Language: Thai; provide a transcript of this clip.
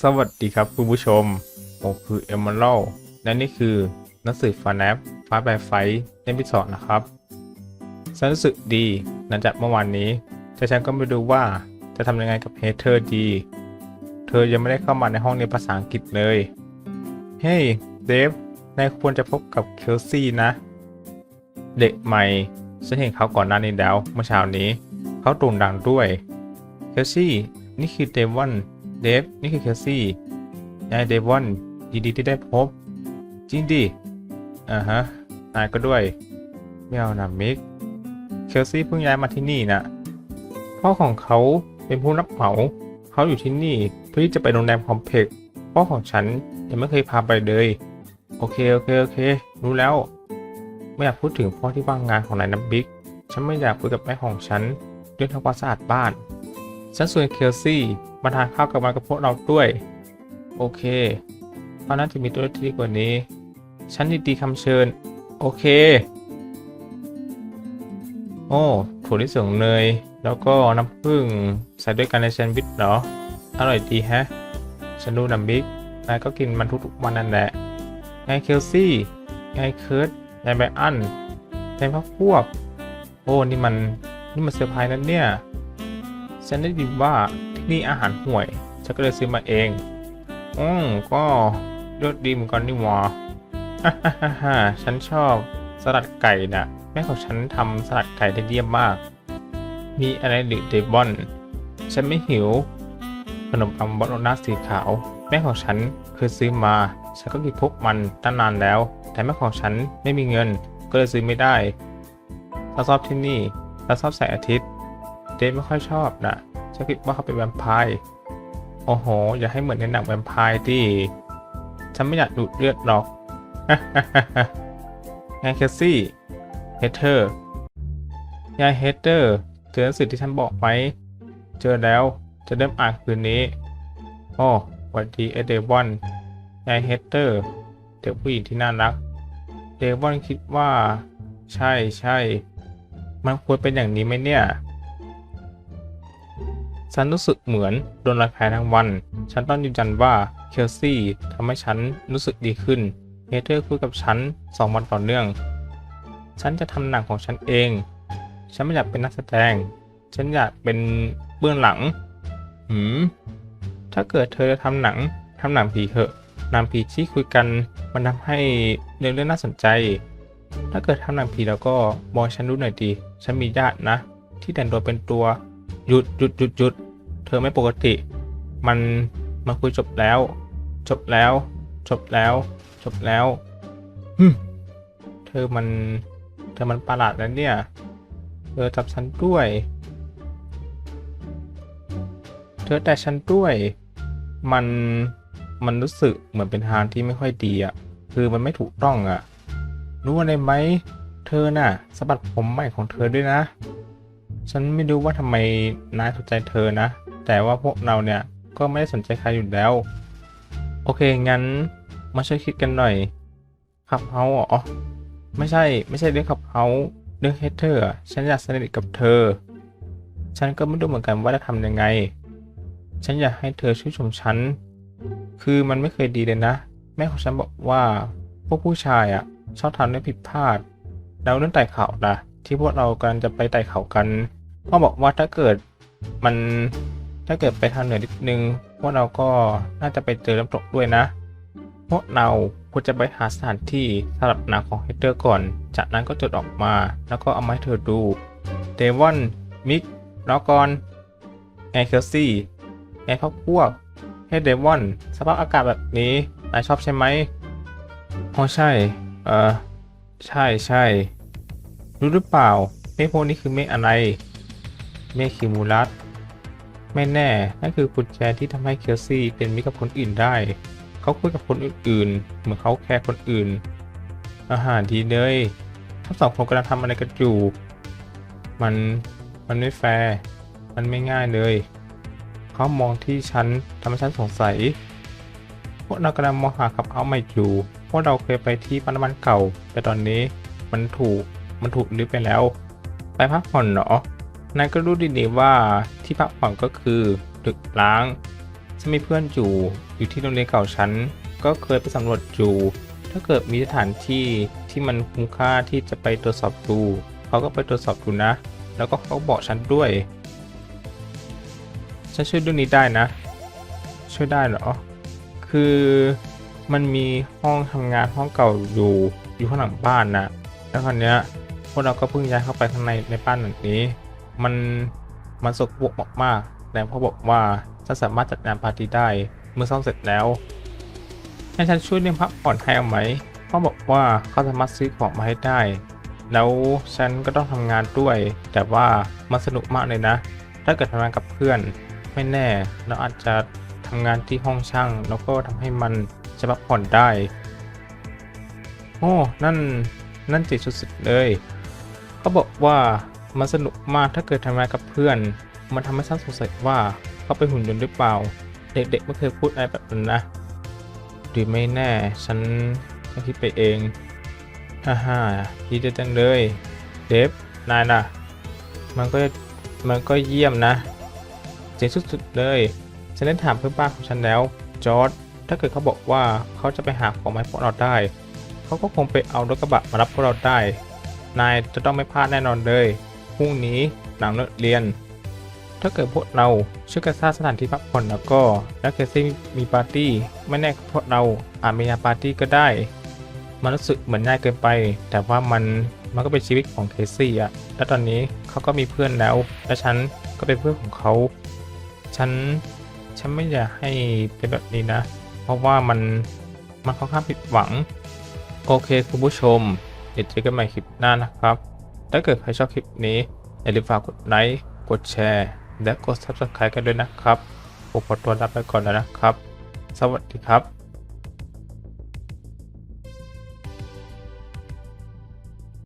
สวัสดีครับคุณผู้ชม ผมคือเอมมอรัลและนี่คือหนังสือฟาแนฟฟ้าแบไฟเล่มที่สองนะครับ ฉันรู้สึกดีหลังจากเมื่อวานนี้ แต่ฉันก็ไม่รู้ว่าจะทำยังไงกับเฮเธอร์ดี เธอยังไม่ได้เข้ามาในห้องเรียนภาษาอังกฤษเลย เฮ้ยเดฟนายควรจะพบกับเคลซี่นะ เด็กใหม่ ฉันเห็นเขาก่อนหน้านี้แล้วเมื่อเช้านี้ เขาโด่งดังด้วย เคลซี่ นี่คือเดวอน เดฟนี่คือเคลซี่ยายเดวอนยินดีที่ได้พบ จริงดิอ่าฮะ นายก็ด้วย ไม่เอานะมิก เคลซี่เพิ่งย้ายมาที่นี่นะพ่อของเขาเป็นผู้รับเหมาเขาอยู่ที่นี่เพื่อที่จะไปโรงแรมคอมเพล็กซ์พ่อของฉันยังไม่เคยพาไปเลย โอเค โอเค โอเค รู้แล้ว ไม่อยากพูดถึงพ่อที่ว่างงานของนายน้ำบิ๊ก ฉันไม่อยากคุยกับแม่ของฉันเรื่องทำความสะอาดบ้าน ฉันชวนเคลซี่มาทานข้าวกับมันกับพวกเราด้วย โอเคเพราะน่าจะมีตัวเลือกที่ดีกว่านี้ ฉันยินดีคำเชิญ โอเค โอ้ถั่วลิสงเนย แล้วก็น้ำผึ้งใส่ด้วยกันในแซนด์วิชเหรอ อร่อยดีแฮะ ฉันดูน้ำบิ๊กนายก็กินมันทุกวันนั่นแหละ ไงเคลซี่ ไงเคิร์ตไงไบอันไงพักพวก โอ้ นี่มัน นี่มันเซอร์ไพรส์นั่นเนี่ย ฉันได้ยินว่าที่นี่อาหารห่วย ฉันก็เลยซื้อมาเอง อืมก็เลือดดีเหมือนกันนี่หว่าฮ่าฮ่าฮ่าฉันชอบสลัดไก่นะแม่ของฉันทำสลัดไก่ได้เยี่ยมมาก มีอะไรหรือเดบอน ฉันไม่หิว ขนมปังบอลนาสีขาว แม่ของฉันเคยซื้อมา ฉันก็กินพวกมันตั้งนานแล้ว แต่แม่ของฉันไม่มีเงิน ก็เลยซื้อไม่ได้เราชอบที่นี่เราชอบแสงอาทิตย์ เดนไม่ค่อยชอบนะฉันคิดว่าเขาเป็นแวมไพร์โอ้โห อย่าให้เหมือนในหนังแวมไพร์ดิฉันไม่อยากดูดเลือดหรอกไงเคสซี่เฮเธอร์ยายเฮเธอร์เจอหนังสือที่ฉันบอกไว้เจอแล้วจะเริ่มอ่านคืนนี้โอ้วัสดีเอเดวอนยายเฮเธอร์เด็กผู้หญิงที่น่ารัก เดวอนคิดว่า ใช่ใช่มันควรเป็นอย่างนี้ไหมเนี่ย ฉันรู้สึกเหมือนโดนระแคทั้งวัน ฉันต้องยืนยันว่าเคลซี่ทำให้ฉันรู้สึกดีขึ้นเฮเธอร์คุยกับฉันสองวันต่อเนื่อง ฉันจะทำหนังของฉันเอง ฉันไม่อยากเป็นนักแสดง ฉันอยากเป็นเบื้องหลัง หืม ถ้าเกิดเธอจะทำหนังทำหนังผีเถอะหนังผีที่คุยกันมันทำให้เรื่องเรื่องน่าสนใจ ถ้าเกิดทำหนังผีแล้วก็บอกฉันรู้หน่อยดี ฉันมีญาตินะ ที่แต่งตัวเป็นตัว หยุดหยุดหยุดหยุดเธอไม่ปกติ มันมาคุยจบแล้ว จบแล้ว จบแล้ว จบแล้วฮึเธอมัน เธอมันประหลาดแล้วเนี่ย เธอจับฉันด้วย เธอแต่ฉันด้วย มัน มันรู้สึกเหมือนเป็นทางที่ไม่ค่อยดีอะ่ะ คือมันไม่ถูกต้องอะ่ะ รู้อะไรไหม เธอน่ะสะบัดผมใหม่ของเธอด้วยนะ ฉันไม่รู้ว่าทำไมนายสนใจเธอนะ แต่ว่าพวกเราเนี่ยก็ไม่ได้สนใจใครอยู่แล้ว โอเค งั้นมาช่วยคิดกันหน่อยขับเฮาเหรอไม่ใช่ไม่ใช่เรื่องขับเฮาเรื่องเฮเธอร์ฉันอยากสนิทกับเธอ ฉันก็ไม่รู้เหมือนกันว่าจะทำยังไง ฉันอยากให้เธอช่วยชมฉัน คือมันไม่เคยดีเลยนะ แม่ของฉันบอกว่าพวกผู้ชายอะชอบทำเรื่องผิดพลาดแล้วเรื่องไต่เขาล่ะ ที่พวกเรากำลังจะไปไต่เขากัน พ่อบอกว่าถ้าเกิดมันถ้าเกิดไปทางเหนือนิดนึง พวกเราก็น่าจะไปเจอน้ำตกด้วยนะ พวกเราควรจะไปหาสถานที่สำหรับหนังของเฮเตอร์ก่อน จากนั้นก็จดออกมาแล้วก็เอามาให้เธอดูเดวอนมิกรอกอนไงเคลซี่ไงพักพวกเฮ้เดวอนสภาพอากาศแบบนี้นายชอบใช่ไหมอ๋อใช่ เออใช่ใช่รู้หรือเปล่าเมฆพวกนี้คือเมฆอะไร เมฆคิมูลัสไม่แน่ นั่นคือกุญแจที่ทำให้เคลซี่เป็นมิตรกับคนอื่นได้ เขาคุยกับคนอื่นๆ เหมือนเขาแคร์คนอื่น อาหารดีเลยทั้งสองคนกำลังทำอะไรกันอยู่มัน มันไม่แฟร์ มันไม่ง่ายเลย เขามองที่ฉันทำให้ฉันสงสัย พวกเรากำลังมองหาขับเอาใหม่อยู่ พวกเราเคยไปที่ปั๊มน้ำมันเก่า แต่ตอนนี้มันถูก มันถูกรื้อไปแล้ว ไปพักผ่อนเหรอ นายก็รู้ดีๆว่าที่พักผ่อนก็คือตึกล้างฉันมีเพื่อนอยู่อยู่ที่โรงเรียนเก่าฉันก็เคยไปสำรวจอยู่ ถ้าเกิดมีสถานที่ที่มันคุ้มค่าที่จะไปตรวจสอบดูเขาก็ไปตรวจสอบดูนะ แล้วก็เขาบอกฉันด้วย ฉันช่วยเรื่องนี้ได้นะ ช่วยได้เหรอ คือมันมีห้องทำงานห้องเก่าอยู่อยู่ข้างหลังบ้านนะแล้วคราวเนี้ยพวกเราก็เพิ่งย้ายเข้าไปข้างในในบ้านหลังนี้ มันมันสกปรกมากๆแต่เขาบอกว่าฉันสามารถจัดงานปาร์ตี้ได้เมื่อซ่อมเสร็จแล้วให้ฉันช่วยเรื่องพักผ่อนให้เอาไหมเขาบอกว่าเขาสามารถซื้อของมาให้ได้ แล้วฉันก็ต้องทำงานด้วย แต่ว่ามันสนุกมากเลยนะ ถ้าเกิดทำงานกับเพื่อน ไม่แน่เราอาจจะทำงานที่ห้องช่าง แล้วก็ทำให้มันจะพักผ่อนได้ โอ้ นั่น นั่นจิตสุดๆเลย เขาบอกว่า มันสนุกมากถ้าเกิดทำงานกับเพื่อน มันทำให้ฉันสงสัยว่าเขาเป็นหุ่นยนต์หรือเปล่า เด็กๆไม่เคยพูดอะไรแบบนั้นนะหรือไม่แน่ ฉันคิดไปเองฮ่าฮ่าดีจังเลยเดฟนายนะมันก็มันก็เยี่ยมนะเจ๋งสุดๆเลย ฉันได้ถามเพื่อนบ้านของฉันแล้ว จอร์ดถ้าเกิดเขาบอกว่าเขาจะไปหาของไม้พวกเราได้ เขาก็คงไปเอารถกระบะมารับพวกเราได้ นายจะต้องไม่พลาดแน่นอนเลย พรุ่งนี้หลังเลิกเรียน ถ้าเกิดพวกเราช่วยกันสร้างสถานที่พักผ่อนแล้วก็ แล้วเคซี่มีปาร์ตี้ไม่แน่พวกเราอาจมีงานปาร์ตี้ก็ได้ มันรู้สึกเหมือนง่ายเกินไป แต่ว่ามันมันก็เป็นชีวิตของเคซี่อะและตอนนี้เขาก็มีเพื่อนแล้ว และฉันก็เป็นเพื่อนของเขา ฉัน ฉันไม่อยากให้เป็นแบบนี้นะ เพราะว่ามันมันค่อนข้างผิดหวัง โอเคคุณผู้ชม เดี๋ยวเจอกันใหม่คลิปหน้านะครับ ถ้าเกิดใครชอบคลิปนี้อย่าลืมฝากกดไลค์กดแชร์ และกด subscribe กันด้วยนะครับผมขอตัวลาไปก่อนแล้วนะครับ สวัสดีครับ